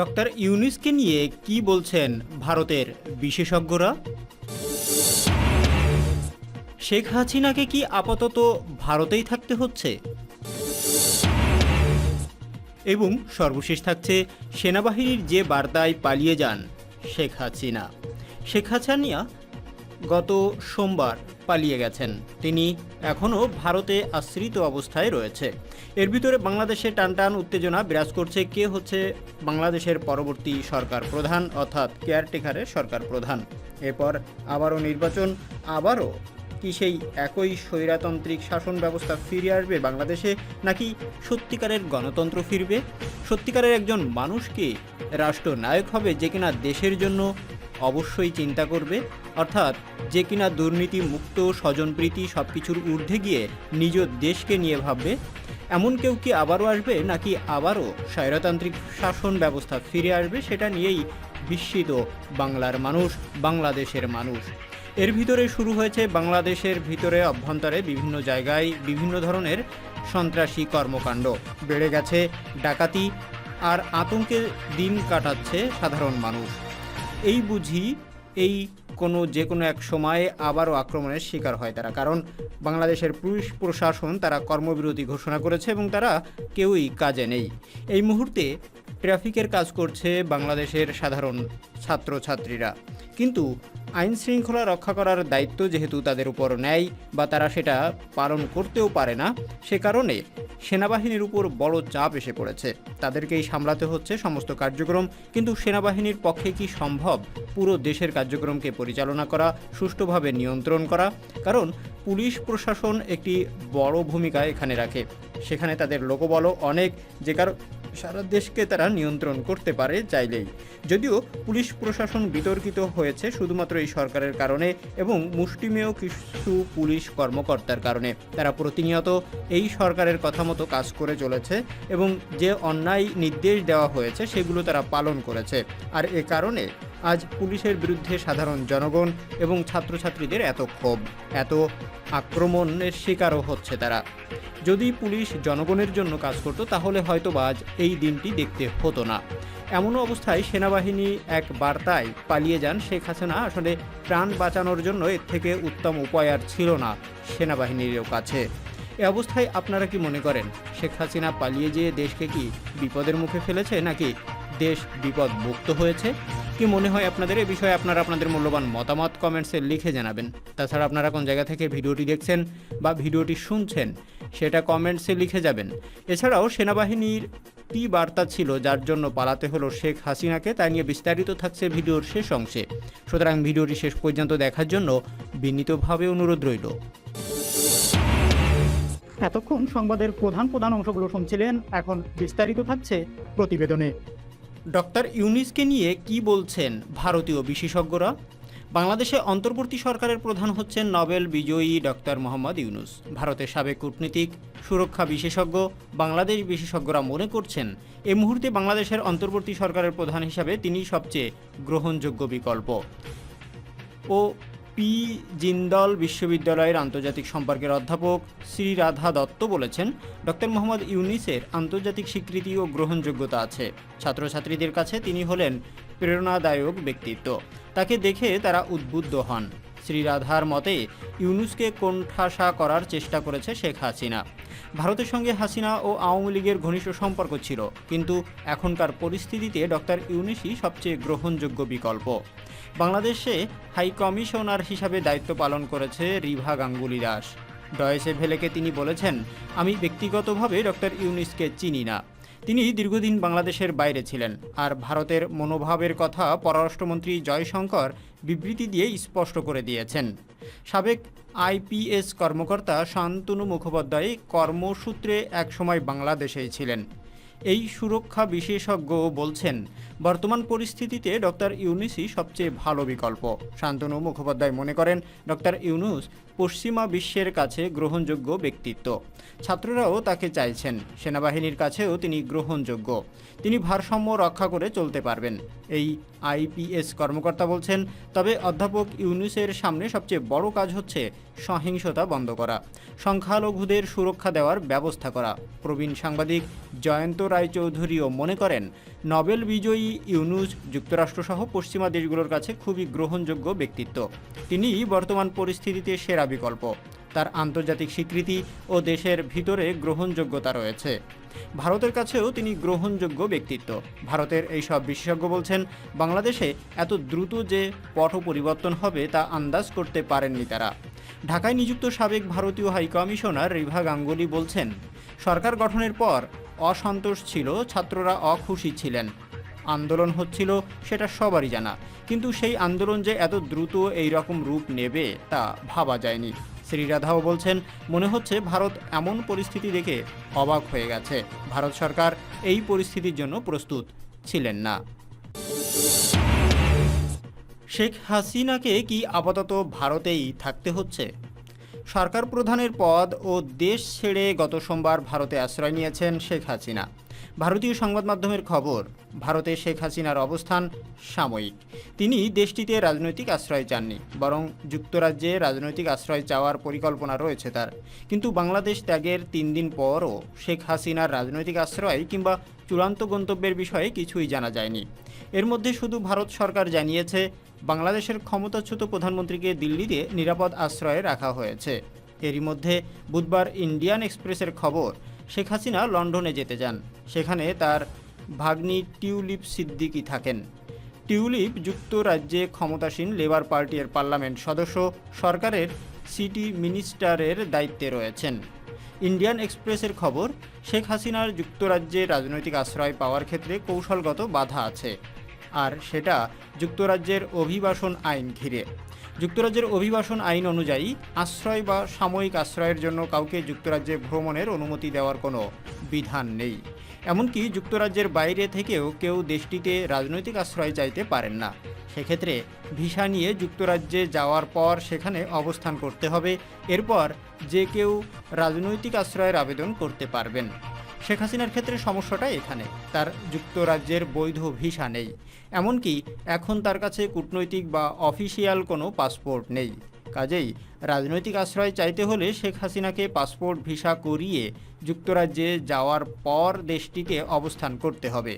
Doctor ইউনিসকে নিয়ে কি বলছেন ভারতের বিশেষজ্ঞরা? শেখ হাসিনাকে কি আপাতত ভারতেই থাকতে হচ্ছে? এবং সর্বশেষ থাকছে সেনাবাহিনীর যে বার্তায় পালিয়ে যান শেখ হাসিনা। শেখ হাসিনা গত সোমবার পালিয়ে গেছেন। তিনি এখনও ভারতে আশ্রিত অবস্থায় রয়েছে। এর ভিতরে বাংলাদেশে টানটান উত্তেজনা বিরাজ করছে কে হচ্ছে বাংলাদেশের পরবর্তী সরকার প্রধান অর্থাৎ কেয়ারটেকারের সরকার প্রধান। এরপর আবারও নির্বাচন, আবারও কি সেই একই স্বৈরাতান্ত্রিক শাসন ব্যবস্থা ফিরে আসবে বাংলাদেশে, নাকি সত্যিকারের গণতন্ত্র ফিরবে? সত্যিকারের একজন মানুষকে রাষ্ট্রনায়ক হবে যে কিনা দেশের জন্য অবশ্যই চিন্তা করবে। অর্থাৎ যে কিনা দুর্নীতি, মুক্ত, স্বজনপ্রীতি সব কিছুর ঊর্ধ্বে গিয়ে নিজ দেশকে নিয়ে ভাববে। এমন কেউ কি আবারও আসবে নাকি আবারও স্বৈরতান্ত্রিক শাসন ব্যবস্থা ফিরে আসবে সেটা নিয়েই বিস্মিত বাংলার মানুষ, বাংলাদেশের মানুষ। এর ভিতরে শুরু হয়েছে বাংলাদেশের ভিতরে অভ্যন্তরে বিভিন্ন জায়গায় বিভিন্ন ধরনের সন্ত্রাসী কর্মকাণ্ড। বেড়ে গেছে ডাকাতি আর আতঙ্কে দিন কাটাচ্ছে সাধারণ মানুষ। এই বুঝি এই কোনো যে কোনো এক সময়ে আবারও আক্রমণের শিকার হয় তারা। কারণ বাংলাদেশের পুলিশ প্রশাসন তারা কর্মবিরতি ঘোষণা করেছে এবং তারা কেউই কাজে নেই। এই মুহূর্তে ট্রাফিকের কাজ করছে বাংলাদেশের সাধারণ ছাত্রছাত্রীরা। কিন্তু আইন শৃঙ্খলা রক্ষা করার দায়িত্ব যেহেতু তাদের উপর নেয় বা তারা সেটা পালন করতেও পারে না, সে কারণে সেনাবাহিনীর উপর বড় চাপ এসে পড়েছে। তাদেরকেই সামলাতে হচ্ছে সমস্ত কার্যক্রম, কিন্তু সেনাবাহিনীর পক্ষে কি সম্ভব পুরো দেশের কার্যক্রমকে পরিচালনা করা, সুষ্ঠুভাবে নিয়ন্ত্রণ করা? কারণ পুলিশ প্রশাসন একটি বড় ভূমিকা এখানে রাখে। সেখানে তাদের লোকবল অনেক, যে কারণ সারা দেশকে তারা নিয়ন্ত্রণ করতে পারে চাইলেই। যদিও পুলিশ প্রশাসন বিতর্কিত হয়েছে শুধুমাত্র এই সরকারের কারণে এবং মুষ্টিমেয় কিছু পুলিশ কর্মকর্তার কারণে। তারা প্রতিনিয়ত এই সরকারের কথা মতো কাজ করে চলেছে এবং যে অন্যায় নির্দেশ দেওয়া হয়েছে সেগুলো তারা পালন করেছে। আর এ কারণে আজ পুলিশের বিরুদ্ধে সাধারণ জনগণ এবং ছাত্রছাত্রীদের এত ক্ষোভ, এত আক্রমণের শিকারও হচ্ছে তারা। যদি পুলিশ জনগণের জন্য কাজ করত, তাহলে হয়তো আজ এই দিনটি দেখতে হতো না। এমন অবস্থায় সেনাবাহিনী এক বার্তায় পালিয়ে যান শেখ হাসিনা। আসলে প্রাণ বাঁচানোর জন্য এর থেকে উত্তম উপায় আর ছিল না সেনাবাহিনীরও কাছে। এ অবস্থায় আপনারা কি মনে করেন, শেখ হাসিনা পালিয়ে যেয়ে দেশকে কি বিপদের মুখে ফেলেছে নাকি দেশ বিপদ মুক্ত হয়েছে। কি মনে হয় আপনাদের? এ বিষয়ে আপনারা আপনাদের মূল্যবান মতামত কমেন্টসে লিখে জানাবেন। তাছাড়া আপনারা কোন জায়গা থেকে ভিডিওটি দেখছেন বা ভিডিওটি শুনছেন, সেটা কমেন্টসে লিখে যাবেন। এছাড়াও সেনাবাহিনীর কী বার্তা ছিল, যার জন্য পালাতে হলো শেখ হাসিনাকে, তা নিয়ে বিস্তারিত থাকছে ভিডিওর শেষ অংশে। সুতরাং ভিডিওটি শেষ পর্যন্ত দেখার জন্য বিনীতভাবে অনুরোধ রইল। এতক্ষণ সংবাদের প্রধান প্রধান অংশগুলো শুনছিলেন, এখন বিস্তারিত থাকছে প্রতিবেদনে। ডক্টর ইউনিসকে নিয়ে কি বলছেন ভারতীয় বিশেষজ্ঞরা? বাংলাদেশে অন্তর্বর্তী সরকারের প্রধান হচ্ছেন নবেল বিজয়ী ডক্টর মোহাম্মদ ইউনুস। ভারতের সাবেক কূটনীতিক, সুরক্ষা বিশেষজ্ঞ, বাংলাদেশ বিশেষজ্ঞরা মনে করছেন, এ মুহূর্তে বাংলাদেশের অন্তর্বর্তী সরকারের প্রধান হিসাবে তিনি সবচেয়ে গ্রহণযোগ্য বিকল্প। ও পি জিন্দল বিশ্ববিদ্যালয়ের আন্তর্জাতিক সম্পর্কের অধ্যাপক শ্রী রাধা দত্ত বলেছেন, ডক্টর মোহাম্মদ ইউনিসের আন্তর্জাতিক স্বীকৃতি ও গ্রহণযোগ্যতা আছে। ছাত্রছাত্রীদের কাছে তিনি হলেন প্রেরণাদায়ক ব্যক্তিত্ব। তাকে দেখে তারা উদ্বুদ্ধ হন। শ্রী রাধার মতে, ইউনুসকে কোণঠাসা করার চেষ্টা করেছে শেখ হাসিনা। ভারতের সঙ্গে হাসিনা ও আওয়ামী লীগের ঘনিষ্ঠ সম্পর্ক ছিল, কিন্তু এখনকার পরিস্থিতিতে ডক্টর ইউনুসই সবচেয়ে গ্রহণযোগ্য বিকল্প। বাংলাদেশে হাই কমিশনার হিসাবে দায়িত্ব পালন করেছে রিভা গাঙ্গুলি দাস ডয়েসে ভেলেকে তিনি বলেছেন, আমি ব্যক্তিগতভাবে ডক্টর ইউনিসকে চিনি না। তিনি দীর্ঘদিন বাংলাদেশের বাইরে ছিলেন, আর ভারতের মনোভাবের কথা পররাষ্ট্রমন্ত্রী জয়শঙ্কর বিবৃতি দিয়ে স্পষ্ট করে দিয়েছেন। সাবেক আইপিএস কর্মকর্তা শান্তনু মুখোপাধ্যায় কর্মসূত্রে একসময় বাংলাদেশে ছিলেন। এই সুরক্ষা বিশেষজ্ঞ বলছেন, বর্তমান পরিস্থিতিতে ডক্টর ইউনুসই সবচেয়ে ভালো বিকল্প। শান্তনু মুখোপাধ্যায় মনে করেন, ডক্টর ইউনুস পশ্চিমা বিশ্বের কাছে গ্রহণযোগ্য ব্যক্তিত্ব। ছাত্ররাও তাকে চাইছেন। সেনাবাহিনীর কাছেও তিনি গ্রহণযোগ্য। তিনি ভারসাম্য রক্ষা করে চলতে পারবেন। এই আইপিএস কর্মকর্তা বলছেন, তবে অধ্যাপক ইউনুসের সামনে সবচেয়ে বড় কাজ হচ্ছে সহিংসতা বন্ধ করা, সংখ্যালঘুদের সুরক্ষা দেওয়ার ব্যবস্থা করা। প্রবীণ সাংবাদিক জয়ন্ত রায়চৌধুরীও মনে করেন, নোবেল বিজয়ী ইউনুস যুক্তরাষ্ট্রসহ পশ্চিমা দেশগুলোর কাছে খুবই গ্রহণযোগ্য ব্যক্তিত্ব। তিনি বর্তমান পরিস্থিতিতে সেরা বিকল্প। তার আন্তর্জাতিক স্বীকৃতি ও দেশের ভিতরে গ্রহণযোগ্যতা রয়েছে। ভারতের কাছেও তিনি গ্রহণযোগ্য ব্যক্তিত্ব। ভারতের এই সব বিশেষজ্ঞ বলছেন, বাংলাদেশে এত দ্রুত যে পট পরিবর্তন হবে তা আন্দাজ করতে পারেননি তারা। ঢাকায় নিযুক্ত সাবেক ভারতীয় হাইকমিশনার রিভা গাঙ্গুলি বলছেন, সরকার গঠনের পর অসন্তোষ ছিল, ছাত্ররা অখুশি ছিলেন। আন্দোলন হচ্ছিল, সেটা সবারই জানা। কিন্তু সেই আন্দোলন যে এত দ্রুত এই রকম রূপ নেবে, তা ভাবা যায়নি। শ্রীরাধাও বলছেন, মনে হচ্ছে ভারত এমন পরিস্থিতি দেখে অবাক হয়ে গেছে। ভারত সরকার এই পরিস্থিতির জন্য প্রস্তুত ছিলেন না। শেখ হাসিনাকে কি আপাতত ভারতেই থাকতে হচ্ছে? সরকার প্রধানের পদ ও দেশ ছেড়ে গত সোমবার ভারতে আশ্রয় নিয়েছেন শেখ হাসিনা। ভারতীয় সংবাদ মাধ্যমের খবর। ভারতে শেখ হাসিনার অবস্থান সাময়িক। তিনি দেশটিতে রাজনৈতিক আশ্রয় চাননি, বরং যুক্তরাজ্যে রাজনৈতিক আশ্রয় চাওয়ার পরিকল্পনা রয়েছে তার। কিন্তু বাংলাদেশ ত্যাগের তিন দিন পরও শেখ হাসিনার রাজনৈতিক আশ্রয় কিংবা চূড়ান্ত গন্তব্যের বিষয়ে কিছুই জানা যায়নি। এর মধ্যে শুধু ভারত সরকার জানিয়েছে, বাংলাদেশের ক্ষমতাচ্যুত প্রধানমন্ত্রীকে দিল্লিতে নিরাপদ আশ্রয়ে রাখা হয়েছে। এরই মধ্যে বুধবার ইন্ডিয়ান এক্সপ্রেসের খবর শেখ হাসিনা লন্ডনে যেতে যান। সেখানে তার ভাগ্নি টিউলিপ সিদ্দিকি থাকেন। টিউলিপ যুক্তরাজ্যে ক্ষমতাসীন লেবার পার্টির পার্লামেন্ট সদস্য, সরকারের সিটি মিনিস্টারের দায়িত্বে রয়েছেন। ইন্ডিয়ান এক্সপ্রেসের খবর, শেখ হাসিনার যুক্তরাজ্যে রাজনৈতিক আশ্রয় পাওয়ার ক্ষেত্রে কৌশলগত বাধা আছে। আর সেটা যুক্তরাজ্যের অভিবাসন আইন ঘিরে। যুক্তরাজ্যের অভিবাসন আইন অনুযায়ী আশ্রয় বা সাময়িক আশ্রয়ের জন্য কাউকে যুক্তরাজ্যে ভ্রমণের অনুমতি দেওয়ার কোনো বিধান নেই। এমনকি যুক্তরাজ্যের বাইরে থেকেও কেউ দেশটিতে রাজনৈতিক আশ্রয় চাইতে পারেন না। সেক্ষেত্রে ভিসা নিয়ে যুক্তরাজ্যে যাওয়ার পর সেখানে অবস্থান করতে হবে। এরপর যে কেউ রাজনৈতিক আশ্রয়ের আবেদন করতে পারবেন। শেখ হাসিনার ক্ষেত্রে সমস্যাটা এখানে। তার যুক্তরাজ্যের বৈধ ভিসা নেই। এমনকি এখন তার কাছে কূটনৈতিক বা অফিসিয়াল কোনো পাসপোর্ট নেই। কাজেই রাজনৈতিক আশ্রয় চাইতে হলে শেখ হাসিনাকে পাসপোর্ট ভিসা করিয়ে যুক্তরাজ্যে যাওয়ার পর দেশটিতে অবস্থান করতে হবে।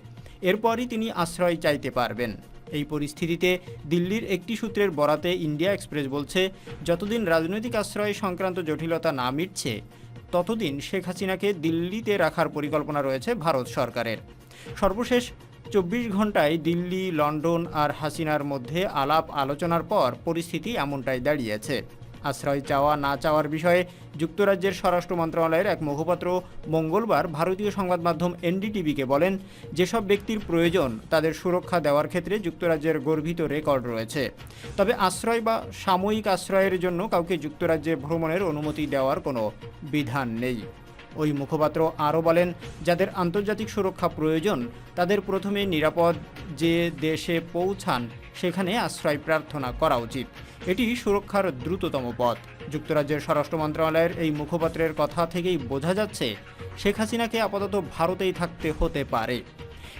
এরপরই তিনি আশ্রয় চাইতে পারবেন। এই পরিস্থিতিতে দিল্লির একটি সূত্রের বরাতে ইন্ডিয়া এক্সপ্রেস বলছে, যতদিন রাজনৈতিক আশ্রয় সংক্রান্ত জটিলতা না মিটছে ততদিন শেখ হাসিনাকে দিল্লিতে রাখার পরিকল্পনা রয়েছে ভারত সরকারের। সর্বশেষ চব্বিশ ঘন্টায় দিল্লি, লন্ডন আর হাসিনার মধ্যে আলাপ আলোচনার পর পরিস্থিতি এমনটাই দাঁড়িয়েছে। আশ্রয় চাওয়া না চাওয়ার বিষয়ে যুক্তরাজ্যের স্বরাষ্ট্র মন্ত্রণালয়ের এক মুখপাত্র মঙ্গলবার ভারতীয় সংবাদ মাধ্যম এনডিটিভিকে বলেন, যেসব ব্যক্তির প্রয়োজন তাদের সুরক্ষা দেওয়ার ক্ষেত্রে যুক্তরাজ্যের গর্বিত রেকর্ড রয়েছে। তবে আশ্রয় বা সাময়িক আশ্রয়ের জন্য কাউকে যুক্তরাজ্যে ভ্রমণের অনুমতি দেওয়ার কোনো বিধান নেই। ওই মুখপাত্র আরও বলেন, যাদের আন্তর্জাতিক সুরক্ষা প্রয়োজন, তাদের প্রথমে নিরাপদ যে দেশে পৌঁছান, সেখানে আশ্রয় প্রার্থনা করা উচিত। এটি সুরক্ষার দ্রুততম পথ। যুক্তরাজ্যের স্বরাষ্ট্র মন্ত্রণালয়ের এই মুখপাত্রের কথা থেকেই বোঝা যাচ্ছে, শেখ হাসিনাকে আপাতত ভারতেই থাকতে হতে পারে।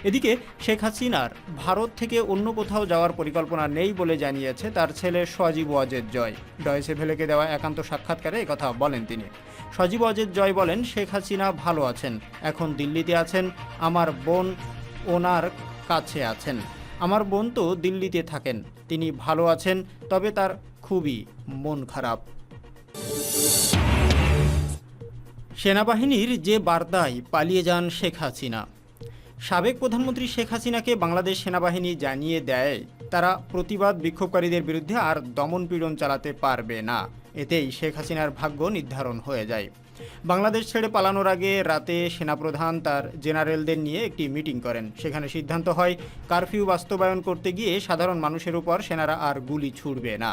এদিকে, শেখ হাসিনার ভারত থেকে অন্য কোথাও যাওয়ার পরিকল্পনা নেই বলে জানিয়েছে তার ছেলে সজীব ওয়াজেদ জয়। ডয়েসে ভেলেকে দেওয়া একান্ত সাক্ষাৎকারে কথা বলেন তিনি। সজীব অজিত জয় বলেন, শেখ হাসিনা ভালো আছেন। এখন দিল্লিতে আছেন। আমার বোন ওনার কাছে আছেন। আমার বোন তো দিল্লিতে থাকেন। তিনি ভালো আছেন, তবে তার খুবই মন খারাপ। সেনাবাহিনীর যে বার্তায় পালিয়ে যান শেখ হাসিনা সাবেক প্রধানমন্ত্রী শেখ হাসিনাকে বাংলাদেশ সেনাবাহিনী জানিয়ে দেয়, তারা প্রতিবাদ বিক্ষোভকারীদের বিরুদ্ধে আর দমনপীড়ন চালাতে পারবে না। এতেই শেখ হাসিনার ভাগ্য নির্ধারণ হয়ে যায়। বাংলাদেশ ছেড়ে পালানোর আগে রাতে সেনাপ্রধান তার জেনারেলদের নিয়ে একটি মিটিং করেন। সেখানে সিদ্ধান্ত হয়, কারফিউ বাস্তবায়ন করতে গিয়ে সাধারণ মানুষের উপর সেনারা আর গুলি ছুড়বে না।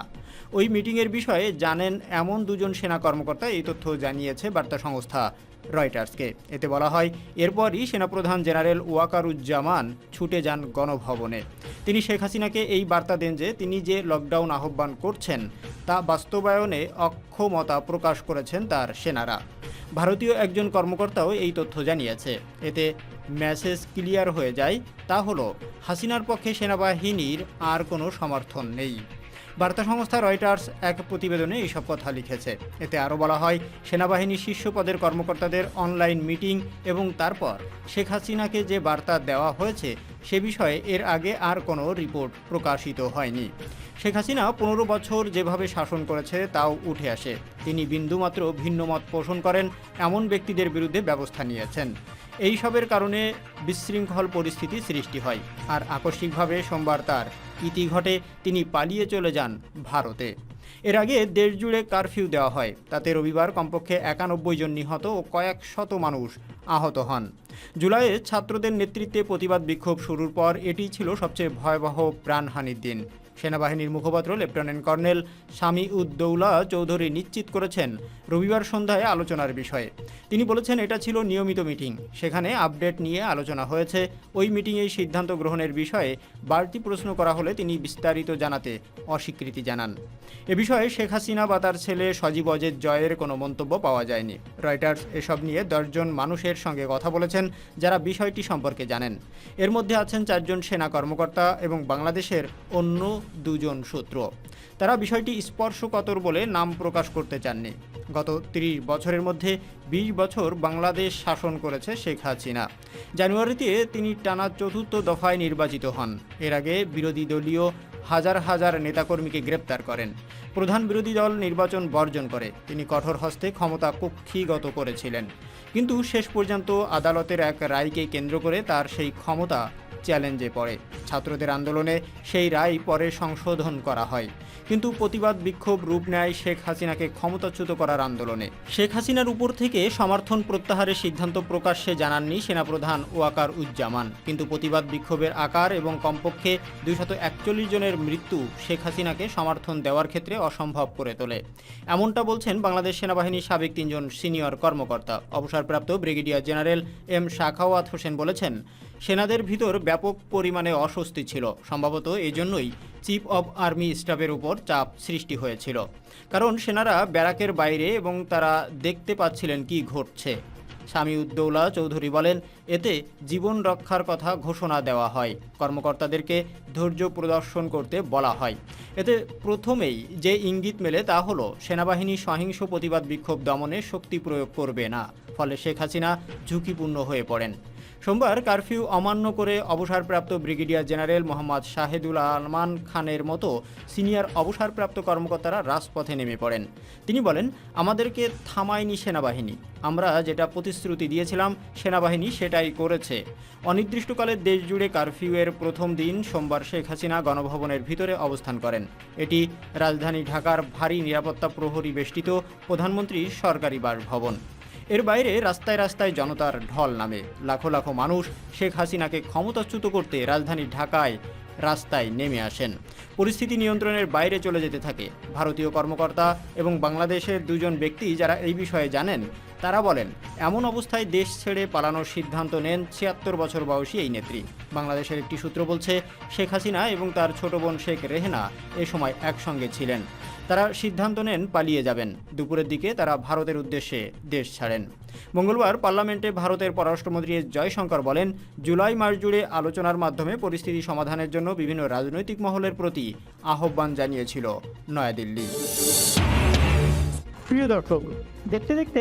ওই মিটিংয়ের বিষয়ে জানেন এমন দুজন সেনা কর্মকর্তা, এই তথ্য জানিয়েছে বার্তা সংস্থা। রয়টার্সকে। এতে বলা হয়, এরপরই সেনাপ্রধান জেনারেল ওয়াকারুজ্জামান ছুটে যান গণভবনে। তিনি শেখ হাসিনাকে এই বার্তা দেন যে, তিনি যে লকডাউন আহ্বান করছেন, তা বাস্তবায়নে অক্ষমতা প্রকাশ করেছেন তার সেনারা। ভারতীয় একজন কর্মকর্তাও এই তথ্য জানিয়েছে। এতে মেসেজ ক্লিয়ার হয়ে যায়, তা হলো, হাসিনার পক্ষে সেনাবাহিনীর আর কোনো সমর্থন নেই। বার্তা সংস্থা রয়টার্স এক প্রতিবেদনে এইসব কথা লিখেছে। এতে আরও বলা হয় সেনাবাহিনীর শীর্ষ পদের কর্মকর্তাদের অনলাইন মিটিং এবং তারপর শেখ হাসিনাকে যে বার্তা দেওয়া হয়েছে সে বিষয়ে এর আগে আর কোনো রিপোর্ট প্রকাশিত হয়নি। শেখ হাসিনা পনেরো বছর যেভাবে শাসন করেছে তাও উঠে আসে। তিনি বিন্দুমাত্র ভিন্ন মত পোষণ করেন, এমন ব্যক্তিদের বিরুদ্ধে ব্যবস্থা নিয়েছেন। এইসবের কারণে বিশৃঙ্খল পরিস্থিতি সৃষ্টি হয়। আর আকস্মিকভাবে সোমবার তার ইতি ঘটে তিনি পালিয়ে চলে যান ভারতে। এর আগে দেশ জুড়ে কারফিউ দেওয়া হয়। তাতে রবিবার কমপক্ষে একানব্বই জন নিহত ও কয়েক শত মানুষ আহত হন। জুলাইয়ে ছাত্রদের নেতৃত্বে প্রতিবাদ বিক্ষোভ শুরুর পর এটি ছিল সবচেয়ে ভয়াবহ প্রাণহানির দিন। সেনাবাহিনীর মুখপাত্র লেফটেন্যান্ট কর্নেল স্বামী উদ্দৌলা চৌধুরী নিশ্চিত করেছেন রবিবার সন্ধ্যায় আলোচনার বিষয়ে। তিনি বলেছেন, এটা ছিল নিয়মিত মিটিং। সেখানে আপডেট নিয়ে আলোচনা হয়েছে। ওই মিটিংয়ে সিদ্ধান্ত গ্রহণের বিষয়ে বাড়তি প্রশ্ন করা হলে তিনি বিস্তারিত জানাতে অস্বীকৃতি জানান। এ বিষয়ে শেখ হাসিনা বা তার ছেলে সজীব অজের জয়ের কোনো মন্তব্য পাওয়া যায়নি। রয়টার্স এসব নিয়ে দশজন মানুষের সঙ্গে কথা বলেছেন, যারা বিষয়টি সম্পর্কে জানেন। এর মধ্যে আছেন চারজন সেনা কর্মকর্তা এবং বাংলাদেশের অন্য দুজন সূত্র তারা বিষয়টি স্পর্শকাতর বলে নাম প্রকাশ করতে চাননি। গত ৩০ বছরের মধ্যে ২০ বছর বাংলাদেশ শাসন করেছে শেখ হাসিনা। জানুয়ারিতে তিনি টানা চতুর্থ দফায় নির্বাচিত হন। এর আগে বিরোধী দলীয় হাজার হাজার নেতাকর্মীকে গ্রেপ্তার করেন। প্রধান বিরোধী দল নির্বাচন বর্জন করে। তিনি কঠোর হস্তে ক্ষমতা কুক্ষিগত করেছিলেন। কিন্তু শেষ পর্যন্ত আদালতের এক রায়কে কেন্দ্র করে তার সেই ক্ষমতা চ্যালেঞ্জে পড়ে। ছাত্রদের আন্দোলনে সেই রায় পরে সংশোধন করা হয়। কিন্তু প্রতিবাদ বিক্ষোভ রূপ নেয় শেখ হাসিনাকে ক্ষমতাচ্যুত করার আন্দোলনে। শেখ হাসিনার উপর থেকে সমর্থন প্রত্যাহারের সিদ্ধান্ত প্রকাশ্যে জানাননি সেনাপ্রধান ওয়াকার উজ্জামান কিন্তু প্রতিবাদ বিক্ষোভের আকার এবং কমপক্ষে দুইশত একচল্লিশ জনের মৃত্যু শেখ হাসিনাকে সমর্থন দেওয়ার ক্ষেত্রে অসম্ভব করে তোলে। এমনটা বলছেন বাংলাদেশ সেনাবাহিনীর সাবেক তিনজন সিনিয়র কর্মকর্তা। অবসরপ্রাপ্ত brigadier general M Sakhawat Hossain বলেছেন সেনাদের ভিতর ব্যাপক পরিমাণে অস্বস্তি ছিল। সম্ভবত এই জন্যই চিফ অব আর্মি স্টাফের উপর চাপ সৃষ্টি হয়েছিল। কারণ সেনারা ব্যারাকের বাইরে এবং তারা দেখতে পাচ্ছিলেন কি ঘটছে। স্বামী উদ্দৌলা চৌধুরী বলেন, এতে জীবন রক্ষার কথা ঘোষণা দেওয়া হয়। কর্মকর্তাদেরকে ধৈর্য প্রদর্শন করতে বলা হয়। এতে প্রথমেই যে ইঙ্গিত মেলে তা হলো, সেনাবাহিনী সহিংস প্রতিবাদ বিক্ষোভ দমনে শক্তি প্রয়োগ করবে না। ফলে শেখ হাসিনা ঝুঁকিপূর্ণ হয়ে পড়েন। সোমবার কারফিউ অমান্য করে অবসরপ্রাপ্ত ব্রিগেডিয়ার জেনারেল মোহাম্মদ শাহেদুল আলমান খানের মতো সিনিয়র অবসরপ্রাপ্ত কর্মকর্তারা রাজপথে নেমে পড়েন। তিনি বলেন, আমাদেরকে থামায়নি সেনাবাহিনী। আমরা যেটা প্রতিশ্রুতি দিয়েছিলাম, সেনাবাহিনী সেটাই করেছে। অনির্দিষ্টকালের দেশ জুড়ে কারফিউয়ের প্রথম দিন সোমবার শেখ হাসিনা গণভবনের ভিতরে অবস্থান করেন। এটি রাজধানী ঢাকার ভারী নিরাপত্তা প্রহরী বেষ্টিত প্রধানমন্ত্রীর সরকারি বাসভবন। এর বাইরে রাস্তায় রাস্তায় জনতার ঢল নামে। লাখো লাখো মানুষ শেখ হাসিনাকে ক্ষমতাচ্যুত করতে রাজধানী ঢাকায় রাস্তায় নেমে আসেন। পরিস্থিতি নিয়ন্ত্রণের বাইরে চলে যেতে থাকে। ভারতীয় কর্মকর্তা এবং বাংলাদেশের দুজন ব্যক্তি যারা এই বিষয়ে জানেন তারা বলেন, এমন অবস্থায় দেশ ছেড়ে পালানোর সিদ্ধান্ত নেন ছিয়াত্তর বছর বয়সী এই নেত্রী। বাংলাদেশের একটি সূত্র বলছে, শেখ হাসিনা এবং তার ছোট বোন শেখ রেহেনা এ সময় একসঙ্গে ছিলেন। তারা সিদ্ধান্ত নেন পালিয়ে যাবেন। দুপুরের দিকে তারা ভারতের উদ্দেশ্যে দেশ ছাড়েন। মঙ্গলবার পার্লামেন্টে ভারতের পররাষ্ট্রমন্ত্রী এস জয়শঙ্কর বলেন, জুলাই মাস জুড়ে আলোচনার মাধ্যমে পরিস্থিতি সমাধানের জন্য বিভিন্ন রাজনৈতিক মহলের প্রতি আহ্বান জানিয়েছিল নয়াদিল্লি। প্রিয় দর্শক, দেখতে দেখতে